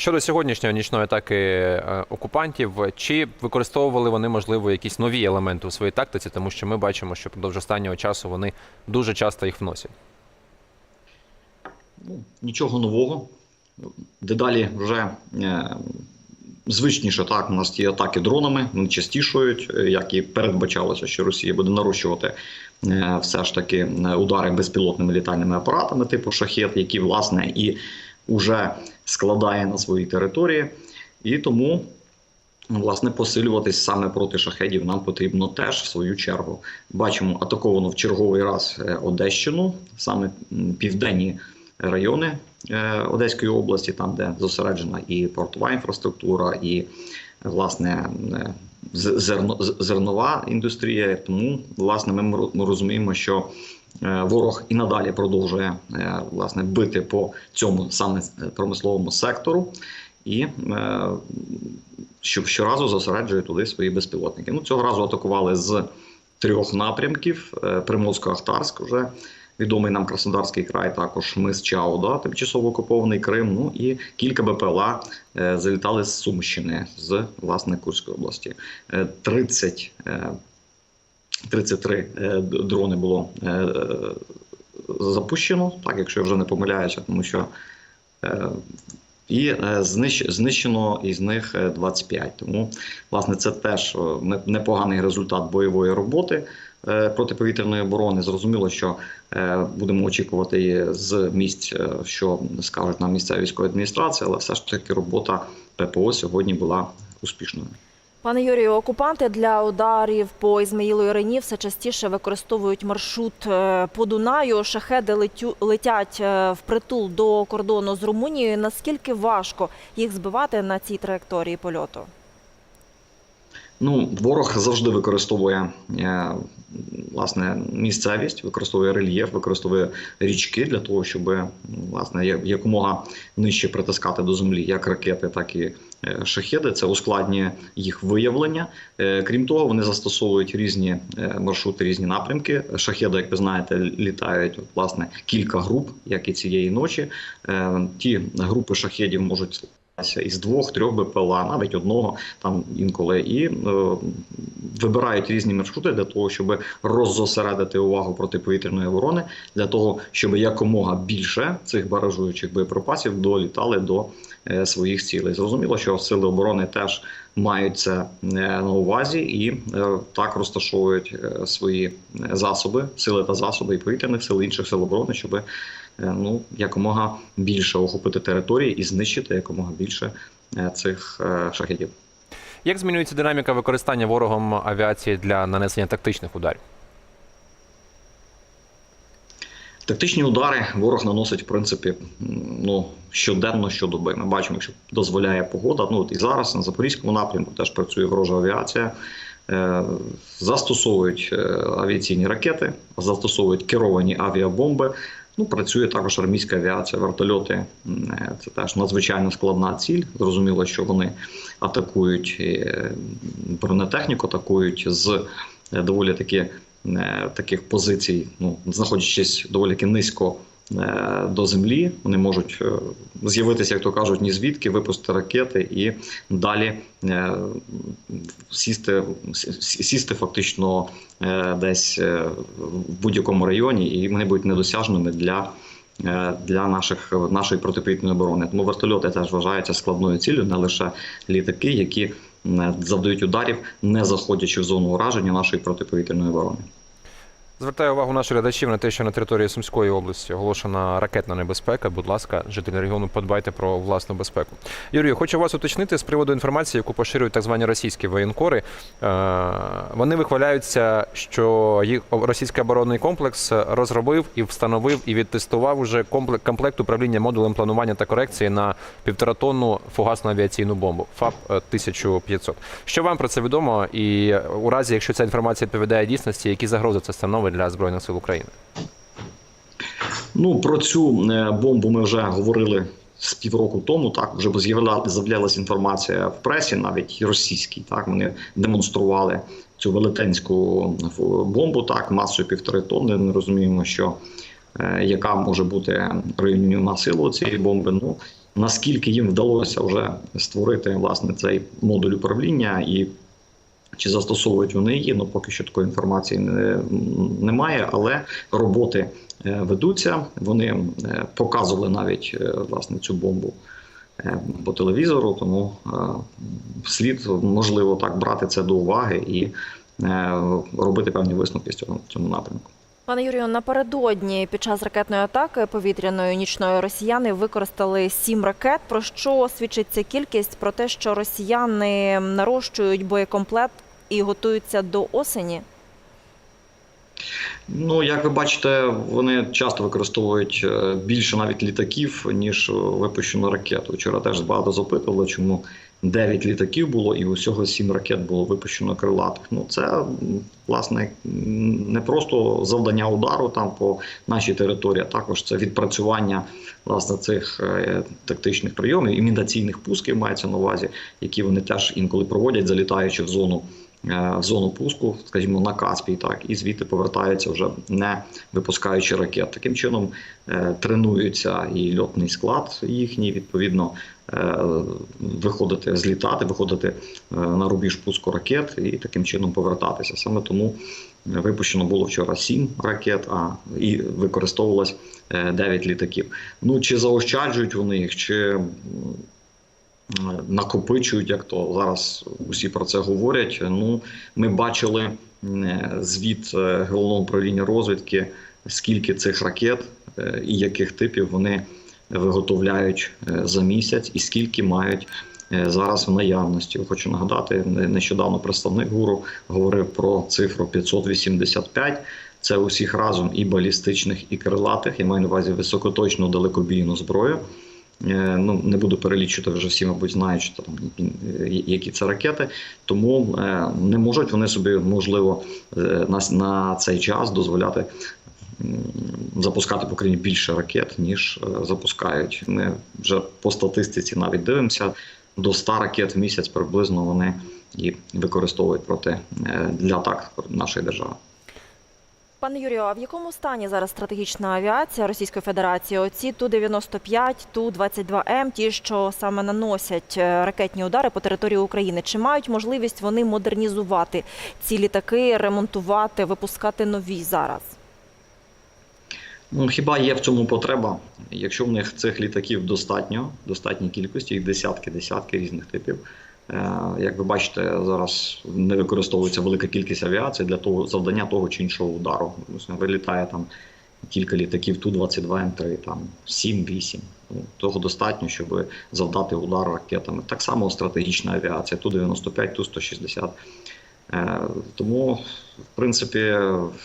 Щодо сьогоднішньої нічної атаки е, окупантів, чи використовували вони можливо якісь нові елементи у своїй тактиці, тому що ми бачимо, що впродовж останнього часу вони дуже часто їх вносять. Ну, нічого нового. Дедалі вже е, звичніше так. У нас ті атаки дронами вони частішують, е, як і передбачалося, що Росія буде нарощувати е, все ж таки е, удари безпілотними літальними апаратами, типу шахет, які власне і вже складає на своїй території. І тому. Власне, посилюватись саме проти шахедів нам потрібно теж в свою чергу. Бачимо, атаковано в черговий раз е, Одещину, саме південні райони е, Одеської області, там де зосереджена і портова інфраструктура, і власне е, зерно, зернова індустрія. Тому власне ми ро- розуміємо, що ворог і надалі продовжує е, власне бити по цьому саме е, промисловому сектору. І е, що щоразу зосереджує туди свої безпілотники. Ну цього разу атакували з трьох напрямків: Е, Приморсько-Ахтарськ, вже відомий нам Краснодарський край, також мис Чауда, тимчасово окупований Крим. Ну і кілька БПЛА е, залітали з Сумщини, з власне Курської області. Е, 30, е, 33 е, дрони було е, е, запущено, так якщо я вже не помиляюся, тому що. і знищено із них е, 25. Тому, власне, це теж непоганий результат бойової роботи протиповітряної оборони. Зрозуміло, що будемо очікувати з місць, що скажуть нам місцеві військові адміністрації, але все ж таки робота ППО сьогодні була успішною. Пане Юрію, окупанти для ударів по Ізмаїлу і Рені все частіше використовують маршрут е, по Дунаю. Шахеди летю, летять е, впритул до кордону з Румунією. Наскільки важко їх збивати на цій траєкторії польоту? Ну, ворог завжди використовує е, власне місцевість, використовує рельєф, використовує річки для того, щоб власне якомога нижче притискати до землі як ракети, так і шахеди. Це ускладнює їх виявлення. Е, Крім того, вони застосовують різні е, маршрути, різні напрямки. Шахеди, як ви знаєте, літають власне кілька груп, як і цієї ночі. Е, Ті групи шахедів можуть із двох, трьох БПЛА, навіть одного там інколи, і е, вибирають різні маршрути для того, щоб роззосередити увагу протиповітряної оборони, для того, щоб якомога більше цих баражуючих боєприпасів долітали до е, своїх цілей. Зрозуміло, що сили оборони теж мають це е, на увазі і е, так розташовують е, свої е, засоби, сили та засоби і повітряних сил і інших сил оборони, щоб е, ну якомога більше охопити території і знищити якомога більше е, цих е, шахедів. Як змінюється динаміка використання ворогом авіації для нанесення тактичних ударів? Тактичні удари ворог наносить в принципі ну щоденно щодоби. Ми бачимо, якщо дозволяє погода. Ну от і зараз на запорізькому напрямку теж працює ворожа авіація. Е, Застосовують е, авіаційні ракети, застосовують керовані авіабомби. Ну, працює також армійська авіація, вертольоти. Це теж надзвичайно складна ціль. Зрозуміло, що вони атакують е, бронетехніку, атакують з доволі таки таких позицій, ну знаходячись доволі низько е, до землі, вони можуть е, з'явитися, як то кажуть, ні звідки, випустити ракети і далі е, сісти, сісти фактично е, десь е, в будь-якому районі, і вони будуть недосяжними для. е, Для наших нашої протиповітряної оборони тому вертольоти теж вважаються складною ціллю, не лише літаки, які е, завдають ударів, не заходячи в зону ураження нашої протиповітряної оборони. Звертаю увагу наших глядачів на те, що на території Сумської області оголошена ракетна небезпека. Будь ласка, жителі регіону, подбайте про власну безпеку. Юрію, хочу вас уточнити з приводу інформації, яку поширюють так звані російські воєнкори. Е, Вони вихваляються, що їх російський оборонний комплекс розробив і встановив і відтестував уже комплект управління модулем планування та корекції на півторатонну фугасну авіаційну бомбу ФАП 1500. Що вам про це відомо? І у разі, якщо ця інформація відповідає дійсності, які загрози це становить для збройних сил України? Ну про цю е, бомбу ми вже говорили з півроку тому. Так вже з'являла- з'являлася інформація в пресі, навіть російській. Так вони демонстрували цю велетенську бомбу, так масою півтори тонни. Ми розуміємо, що е, яка може бути руйнівна сила цієї бомби. Ну наскільки їм вдалося вже створити власне цей модуль управління і чи застосовують вони її, ну поки що такої інформації не, немає, але роботи е, ведуться. Вони е, показували навіть е, власне цю бомбу по телевізору, тому слід можливо так брати це до уваги і робити певні висновки з цього в цьому напрямку. Пане Юрію, напередодні під час ракетної атаки повітряної нічної росіяни використали сім ракет. Про що свідчить ця кількість? Про те, що росіяни нарощують боєкомплект і готуються до осені. Ну, як ви бачите, вони часто використовують е, більше навіть літаків, ніж випущену ракету. Вчора теж багато запитували, чому 9 літаків було і усього 7 ракет було випущено крилатих. Ну, це власне не просто завдання удару там по нашій території, а також це відпрацювання власне цих е, тактичних прийомів, імітаційних пусків мається на увазі, які вони теж інколи проводять, залітаючи в зону в зону пуску, скажімо, на Каспій, так і звідти повертаються вже не випускаючи ракет. Таким чином е, тренуються і льотний склад їхній, відповідно, е, виходити, злітати, виходити е, на рубіж пуску ракет і таким чином повертатися. Саме тому випущено було вчора 7 ракет, а і використовувалось е, 9 літаків. Ну чи заощаджують вони їх, чи накопичують, як то зараз усі про це говорять. Ну, ми бачили звіт е, головного управління розвідки, скільки цих ракет е, і яких типів вони виготовляють е, за місяць, і скільки мають. Зараз в наявності хочу нагадати, нещодавно представник гуру говорив про цифру 585. Це усіх разом і балістичних, і крилатих. Я маю на увазі високоточну далекобійну зброю. Е, Ну, не буду перелічувати, вже всі, мабуть, знають, що там які- е, це ракети. Тому е, не можуть вони собі, можливо, на, на цей час дозволяти запускати в Україні більше ракет, ніж запускають. Ми вже по статистиці навіть дивимося. До 100 ракет в місяць приблизно вони і використовують проти для атак нашої держави. Пане Юрію, а в якому стані зараз стратегічна авіація Російської Федерації? Оці Ту-95, Ту-22М, ті, що саме наносять е, ракетні удари по території України. Чи мають можливість вони модернізувати ці літаки, ремонтувати, випускати нові зараз? Ну, хіба є в цьому потреба? Якщо в них цих літаків достатньо, достатній кількості, їх десятки, десятки різних типів. Е, Як ви бачите, зараз не використовується велика кількість авіації для того завдання того чи іншого удару. Вилітає там кілька літаків Ту-22 М3, там 7-8. Ну, Того достатньо, щоб завдати удар ракетами. Так само стратегічна авіація Ту-95, Ту-160. Е, Тому, в принципі,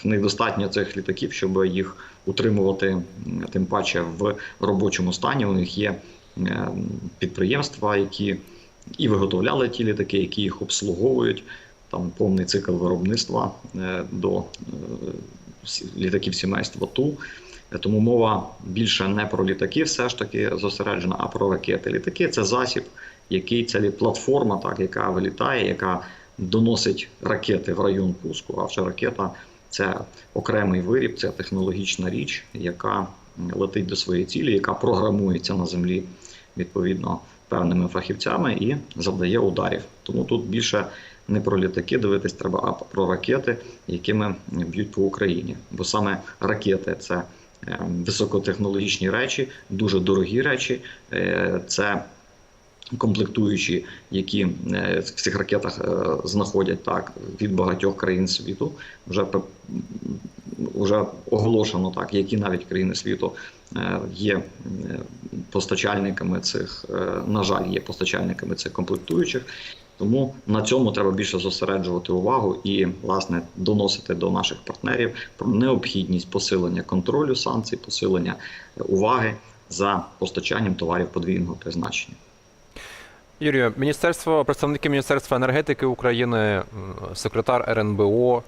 в них достатньо цих літаків, щоб їх утримувати, тим паче в робочому стані. У них є е, підприємства, які і виготовляли ті літаки, які їх обслуговують. Там повний цикл виробництва е, до е, літаків сімейства Ту. Е, Тому мова більше не про літаки, все ж таки зосереджена, а про ракети. Літаки це засіб, який це платформа, так, яка вилітає, яка доносить ракети в район пуску. А вже ракета це окремий виріб, це технологічна річ, яка летить до своєї цілі, яка програмується на землі відповідно певними фахівцями і завдає ударів. Тому тут більше не про літаки дивитись треба, а про ракети, якими б'ють по Україні. Бо саме ракети це е, високотехнологічні речі, дуже дорогі речі. Е, Це комплектуючі, які е, в цих ракетах е, знаходять так від багатьох країн світу. Вже вже оголошено так, які навіть країни світу е, є постачальниками цих, на жаль, є постачальниками цих комплектуючих. Тому на цьому треба більше зосереджувати увагу і власне доносити до наших партнерів про необхідність посилення контролю санкцій, посилення уваги за постачанням товарів подвійного призначення. Юрію, міністерство, представники Міністерства енергетики України, секретар РНБО,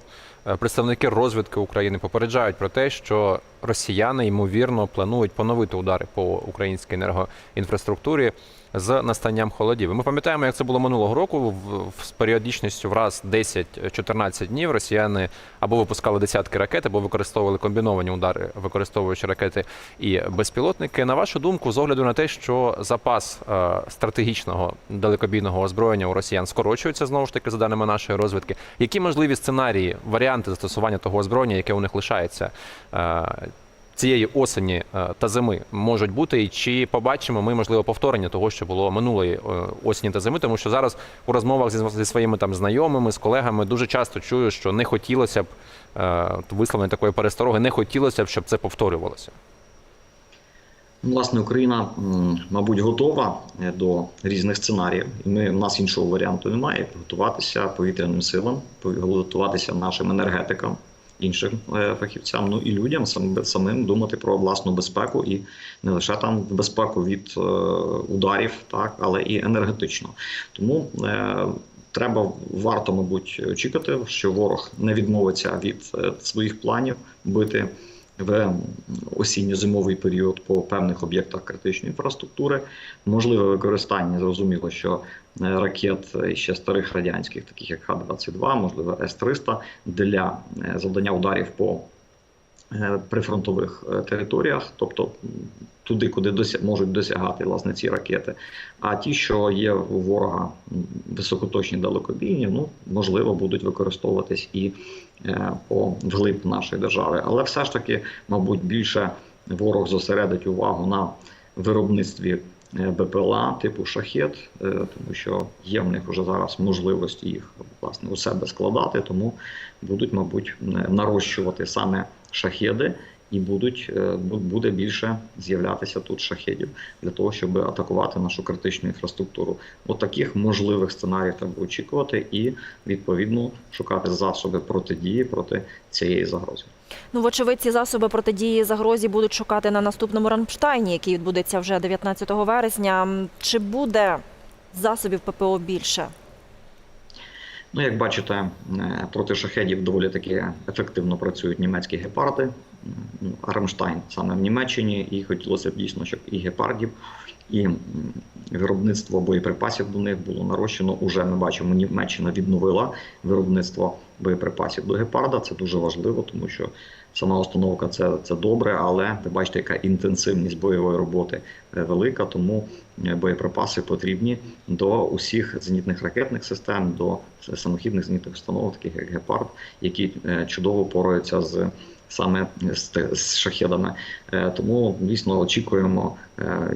е, представники розвідки України попереджають про те, що росіяни ймовірно планують поновити удари по українській енергоінфраструктурі. З настанням холодів. Ми пам'ятаємо, як це було минулого року. З періодичністю в раз 10-14 днів росіяни або випускали десятки ракет, або використовували комбіновані удари, використовуючи ракети і безпілотники. На вашу думку, з огляду на те, що запас е, стратегічного далекобійного озброєння у росіян скорочується знову ж таки за даними нашої розвідки. Які можливі сценарії, варіанти застосування того озброєння, яке у них лишається? Цієї осені е, та зими можуть бути, і чи побачимо ми можливо повторення того, що було минулої е, осені та зими, тому що зараз у розмовах зі, своїми там знайомими, з колегами дуже часто чую, що не хотілося б е, висловлення такої перестороги, не хотілося б, щоб це повторювалося. Власне, Україна, мабуть, готова до різних сценаріїв, і ми в нас іншого варіанту немає. Готуватися повітряним силам, готуватися нашим енергетикам, іншим е, фахівцям, ну і людям самим думати про власну безпеку і не лише там безпеку від е, ударів, так але і енергетично. Тому е, треба варто, мабуть, очікувати, що ворог не відмовиться від своїх планів бити в осінньо-зимовий період по певних об'єктах критичної інфраструктури. Можливе використання, зрозуміло, що е, ракет ще старих радянських, таких як Х-22, можливо, С-300, для е, завдання ударів по прифронтових е, територіях, тобто туди, куди дося- можуть досягати власне ці ракети. А ті, що є у ворога високоточні далекобійні, ну можливо, будуть використовуватись і е, по вглиб нашої держави. Але все ж таки, мабуть, більше ворог зосередить увагу на виробництві е, БПЛА типу шахет, е, тому що є в них вже зараз можливості їх власне у себе складати, тому будуть, мабуть, е, нарощувати саме шахеди. І будуть е, буде більше з'являтися тут шахедів для того, щоб атакувати нашу критичну інфраструктуру. От таких можливих сценаріїв треба очікувати і відповідно шукати засоби протидії проти цієї загрози. Ну, вочевидь, ці засоби протидії загрозі будуть шукати на наступному Рамштайні, який відбудеться вже 19 вересня. Чи буде засобів ППО більше? Ну, як бачите, е, проти шахедів доволі таки ефективно працюють німецькі гепарди. Ну, Рамштайн саме в Німеччині, і хотілося б дійсно, щоб і гепардів, і виробництво боєприпасів до них було нарощено. Уже ми бачимо, Німеччина відновила виробництво боєприпасів до гепарда. Це дуже важливо, тому що сама установка це, це добре, але ви бачите, яка інтенсивність бойової роботи е, велика, тому е, боєприпаси потрібні до усіх зенітних ракетних систем, до самохідних зенітних установок, таких як гепард, які е, чудово пораються з. Саме з, шахедами, тому дійсно очікуємо,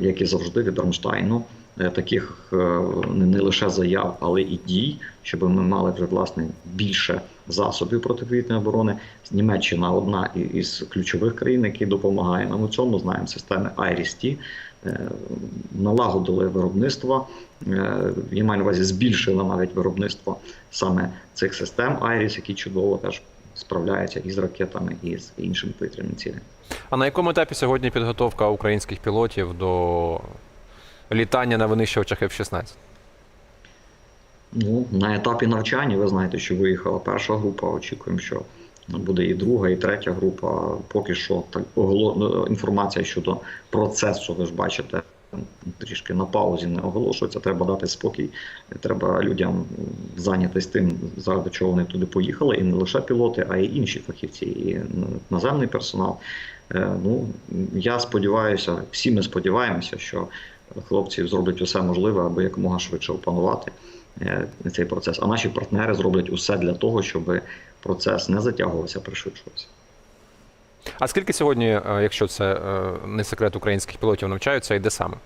як і завжди, від Рамштайну таких не лише заяв, але і дій, щоб ми мали вже власне більше засобів протиповітряної оборони. Німеччина одна із ключових країн, які допомагає нам у цьому. Знаємо системи IRIS-T, е, налагодили виробництво. е, Я маю на увазі збільшили навіть виробництво саме цих систем IRIS, які чудово теж справляються із ракетами і з іншими повітряними цілями. А на якому етапі сьогодні підготовка українських пілотів до літання на винищувачах F-16? Ну, на етапі навчання ви знаєте, що виїхала перша група. Очікуємо, що буде і друга, і третя група. Поки що так оголо... інформація щодо процесу, ви ж бачите, трішки на паузі не оголошується. Треба дати спокій. Треба людям зайнятися тим, заради чого вони туди поїхали, і не лише пілоти, а й інші фахівці, і наземний персонал. Е, Ну я сподіваюся, всі ми сподіваємося, що хлопці зроблять усе можливе, аби якомога швидше опанувати цей процес. А наші партнери зроблять усе для того, щоб процес не затягувався, пришвидшувався. А скільки сьогодні, е, якщо це е, не секрет українських пілотів, навчаються і де саме?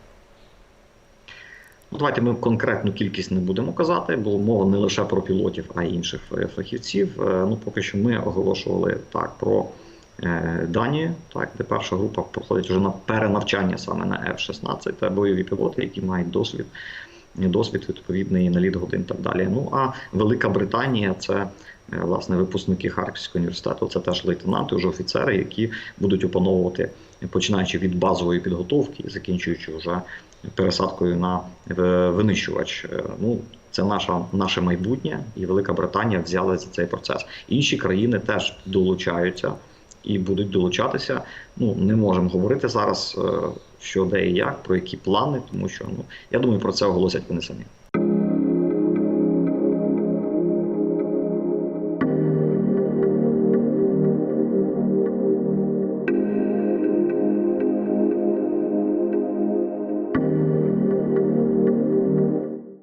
Ну, давайте ми конкретну кількість не будемо казати, бо мова не лише про пілотів, а й інших е, фахівців. Е, Ну, поки що ми оголошували так про е, Данію, так, де перша група проходить вже на перенавчання саме на F-16, це бойові пілоти, які мають досвід, досвід відповідний наліт годин і так далі. Ну а Велика Британія це. е, Власне, випускники Харківського університету це теж лейтенанти, вже офіцери, які будуть опановувати, починаючи від базової підготовки і закінчуючи вже пересадкою на винищувач. Е, Ну, це наша, наше майбутнє, і Велика Британія взяла за цей процес. Інші країни теж долучаються і будуть долучатися. Ну, не можемо говорити зараз е, що де і як, про які плани, тому що ну я думаю, про це оголосять вони самі.